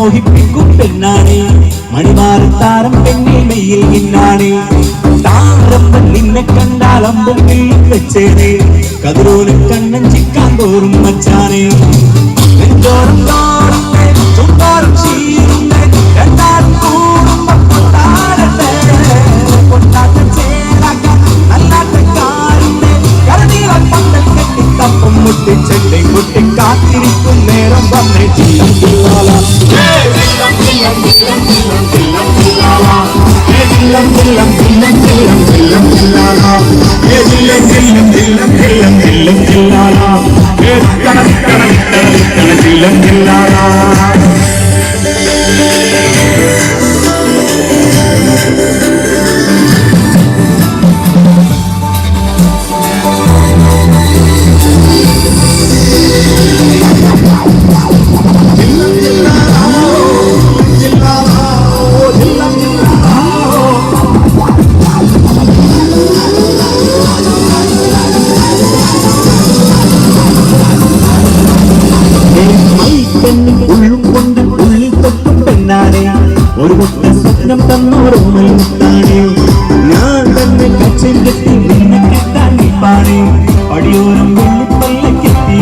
മോഹിപ്പിക്കും പെണ്ണാണ് മണിമാറി താരം പെണ്ണിൽ മെയ്യിൽ നിന്നാണ്. നിന്നെ കതിരോലും കണ്ണൻ ചിക്കാൻ തോറും മച്ചാനേ നെഞ്ചോരം దిల్లం దిల్లం దిల్లం దిల్లం దిల్లం దిల్లాలా ఏ తన తన తన దిల్లం దిల్లాలా ഒരു മുത്ത ഞാൻ തന്നെ കച്ചിൽ കെട്ടി നിന്നെ കെട്ടാൻ നിപ്പാണേ പടിയോരം വെള്ളിപ്പല്ലക്കെത്തി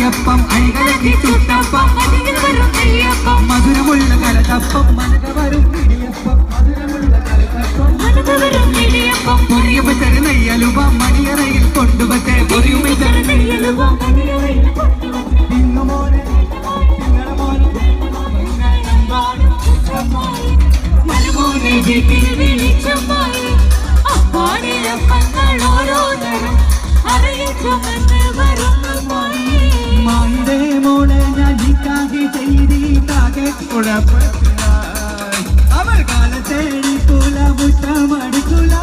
ചക്കി ചുട്ടപ്പം അതിൽ വരും നെയ്യപ്പം മധുരമുള്ള കലതപ്പം മനക വരും ഇടിയപ്പം. മധുരമുള്ള കലതപ്പം. വരും നെയ്യപ്പം പൊരിയപ്പ ചെറു നെയ്യലുവ മണിയറയിൽ കൊണ്ടുവച്ചേ പൊരിയുമ ചെറു നെയ്യലുവ മണിയറയിൽ കൊണ്ടുവന്ന് തിങ്ങുമോനെ തിങ്ങണ அழகு செய்தி காக குழப்பத்தினாய் அவர் கால தேடி குல முத்தம் அடிக்குல